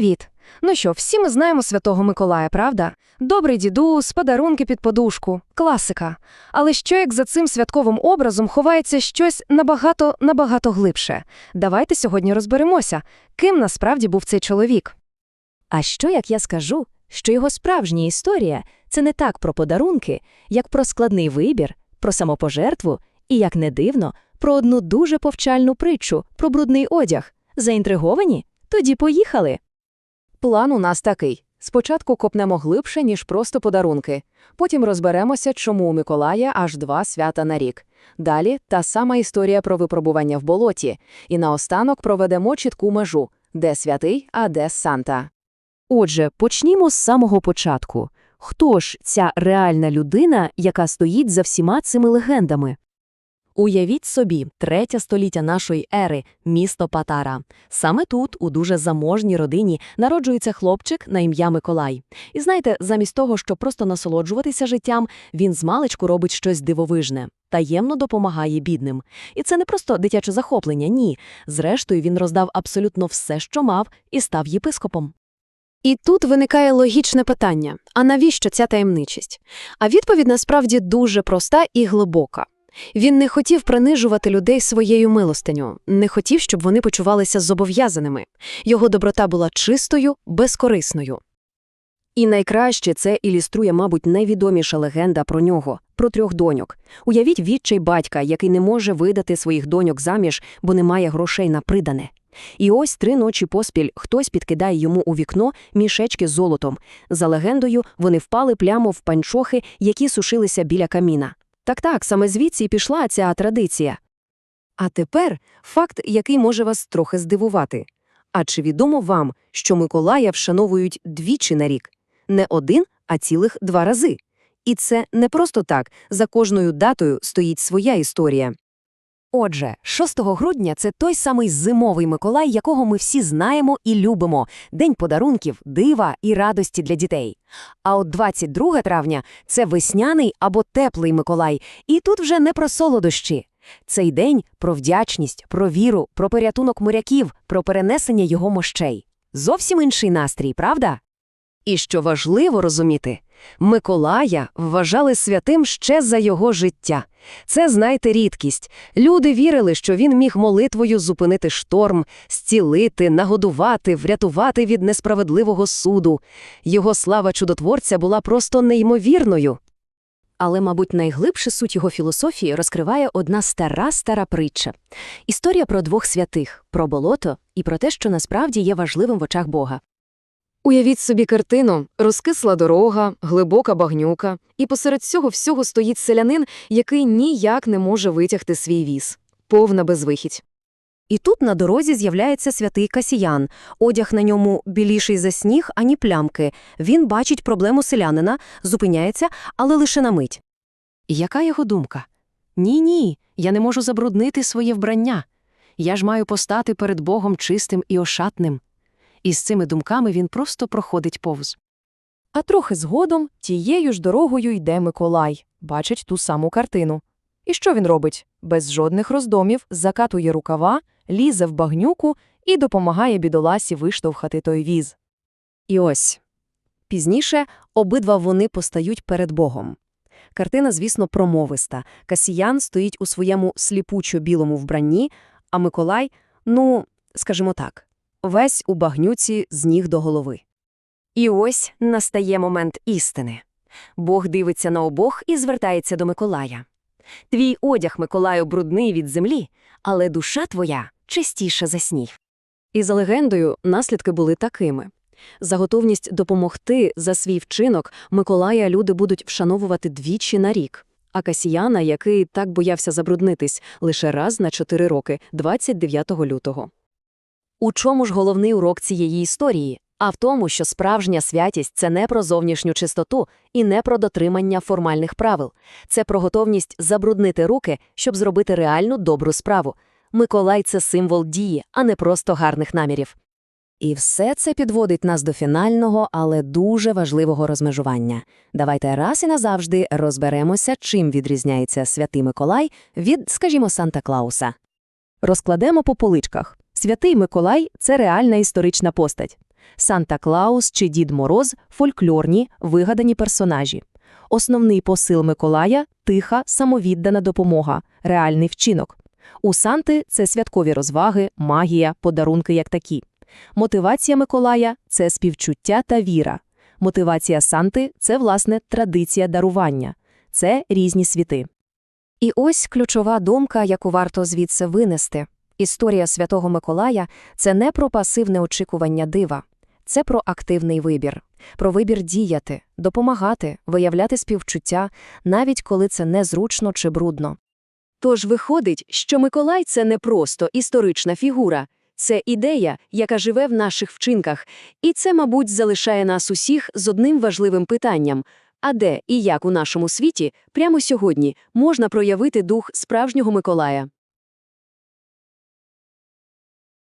Привіт! Ну що, всі ми знаємо Святого Миколая, правда? Добрий дідус, подарунки під подушку, класика. Але що як за цим святковим образом ховається щось набагато набагато глибше? Давайте сьогодні розберемося, ким насправді був цей чоловік. А що як я скажу, що його справжня історія це не так про подарунки, як про складний вибір, про самопожертву і, як не дивно, про одну дуже повчальну притчу про брудний одяг. Заінтриговані? Тоді поїхали. План у нас такий. Спочатку копнемо глибше, ніж просто подарунки. Потім розберемося, чому у Миколая аж два свята на рік. Далі та сама історія про випробування в болоті. І наостанок проведемо чітку межу, де святий, а де Санта. Отже, почнімо з самого початку. Хто ж ця реальна людина, яка стоїть за всіма цими легендами? Уявіть собі, третє століття нашої ери, місто Патара. Саме тут, у дуже заможній родині, народжується хлопчик на ім'я Миколай. І знаєте, замість того, щоб просто насолоджуватися життям, він змалечку робить щось дивовижне, таємно допомагає бідним. І це не просто дитяче захоплення, ні. Зрештою, він роздав абсолютно все, що мав, і став єпископом. І тут виникає логічне питання: а навіщо ця таємничість? А відповідь насправді дуже проста і глибока. Він не хотів принижувати людей своєю милостиню, не хотів, щоб вони почувалися зобов'язаними. Його доброта була чистою, безкорисною. І найкраще це ілюструє, мабуть, найвідоміша легенда про нього, про трьох доньок. Уявіть відчай батька, який не може видати своїх доньок заміж, бо не має грошей на придане. І ось три ночі поспіль хтось підкидає йому у вікно мішечки з золотом. За легендою, вони впали прямо в панчохи, які сушилися біля каміна. Так-так, саме звідси і пішла ця традиція. А тепер факт, який може вас трохи здивувати. А чи відомо вам, що Миколая вшановують двічі на рік? Не один, а цілих два рази. І це не просто так, за кожною датою стоїть своя історія. Отже, 6 грудня це той самий зимовий Миколай, якого ми всі знаємо і любимо день подарунків, дива і радості для дітей. А от 22 травня це весняний або теплий Миколай, і тут вже не про солодощі. Цей день про вдячність, про віру, про порятунок моряків, про перенесення його мощей. Зовсім інший настрій, правда? І що важливо розуміти, Миколая вважали святим ще за його життя. Це, знаєте, рідкість. Люди вірили, що він міг молитвою зупинити шторм, зцілити, нагодувати, врятувати від несправедливого суду. Його слава чудотворця була просто неймовірною. Але, мабуть, найглибше суть його філософії розкриває одна стара стара притча історія про двох святих, про болото і про те, що насправді є важливим в очах Бога. Уявіть собі картину, розкисла дорога, глибока багнюка, і посеред цього всього стоїть селянин, який ніяк не може витягти свій віз. Повна безвихідь. І тут на дорозі з'являється святий Касіян. Одяг на ньому біліший за сніг, ані плямки. Він бачить проблему селянина, зупиняється, але лише на мить. І яка його думка? Ні-ні, я не можу забруднити своє вбрання. Я ж маю постати перед Богом чистим і ошатним. І з цими думками він просто проходить повз. А трохи згодом тією ж дорогою йде Миколай, бачить ту саму картину. І що він робить? Без жодних роздомів закатує рукава, лізе в багнюку і допомагає бідоласі виштовхати той віз. І ось. Пізніше обидва вони постають перед Богом. Картина, звісно, промовиста. Касіян стоїть у своєму сліпучо-білому вбранні, а Миколай, ну, скажімо так, весь у багнюці з ніг до голови. І ось настає момент істини. Бог дивиться на обох і звертається до Миколая. Твій одяг, Миколаю, брудний від землі, але душа твоя чистіша за сніг. І за легендою наслідки були такими. За готовність допомогти за свій вчинок Миколая люди будуть вшановувати двічі на рік, а Касіяна, який так боявся забруднитись, лише раз на чотири роки, 29 лютого. У чому ж головний урок цієї історії? А в тому, що справжня святість це не про зовнішню чистоту і не про дотримання формальних правил. Це про готовність забруднити руки, щоб зробити реальну добру справу. Миколай це символ дії, а не просто гарних намірів. І все це підводить нас до фінального, але дуже важливого розмежування. Давайте раз і назавжди розберемося, чим відрізняється святий Миколай від, скажімо, Санта Клауса. Розкладемо по поличках. Святий Миколай це реальна історична постать. Санта-Клаус чи Дід Мороз – фольклорні, вигадані персонажі. Основний посил Миколая – тиха, самовіддана допомога, реальний вчинок. У Санти – це святкові розваги, магія, подарунки як такі. Мотивація Миколая – це співчуття та віра. Мотивація Санти – це, власне, традиція дарування. Це різні світи. І ось ключова думка, яку варто звідси винести. Історія Святого Миколая – це не про пасивне очікування дива. Це про активний вибір. Про вибір діяти, допомагати, виявляти співчуття, навіть коли це незручно чи брудно. Тож виходить, що Миколай – це не просто історична фігура. Це ідея, яка живе в наших вчинках. І це, мабуть, залишає нас усіх з одним важливим питанням. А де і як у нашому світі прямо сьогодні можна проявити дух справжнього Миколая?